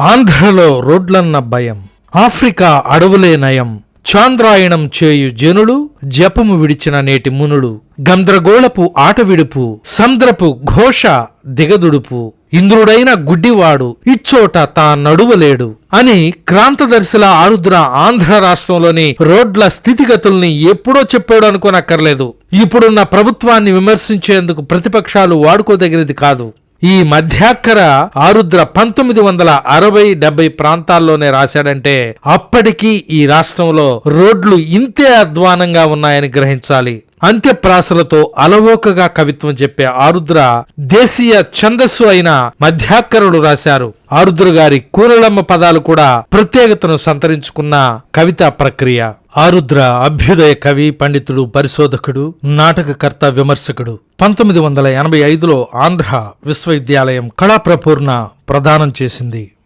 ఆంధ్రలో రోడ్లన్న భయం ఆఫ్రికా అడవులే నయం. చాంద్రాయణం చేయు జనులు జపము విడిచిన నేటి మునులు గంద్రగోళపు ఆటవిడుపు సంద్రపు ఘోష దిగదుడుపు. ఇంద్రుడైన గుడ్డివాడు ఇచ్చోట తా నడువలేడు అని క్రాంతదర్శిల ఆరుద్ర ఆంధ్ర రాష్ట్రంలోని రోడ్ల స్థితిగతుల్ని ఎప్పుడో చెప్పాడు అనుకోనక్కర్లేదు. ఇప్పుడున్న ప్రభుత్వాన్ని విమర్శించేందుకు ప్రతిపక్షాలు వాడుకోదగినది కాదు. ఈ మధ్యాక్కర ఆరుద్ర పంతొమ్మిది వందల అరవై డెబ్బై ప్రాంతాల్లోనే రాశాడంటే అప్పటికీ ఈ రాష్ట్రంలో రోడ్లు ఇంతే అధ్వానంగా ఉన్నాయని గ్రహించాలి. అంత్యప్రాసలతో అలవోకగా కవిత్వం చెప్పే ఆరుద్ర దేశీయ ఛందస్సు అయిన మధ్యాకరుడు రాశారు. ఆరుద్ర గారి కూరలమ్మ పదాలు కూడా ప్రత్యేకతను సంతరించుకున్న కవితా ప్రక్రియ. ఆరుద్ర అభ్యుదయ కవి పండితుడు పరిశోధకుడు నాటకకర్త విమర్శకుడు. పంతొమ్మిది వందల ఎనభై ఐదులో ఆంధ్ర విశ్వవిద్యాలయం కళాప్రపూర్ణ ప్రదానం చేసింది.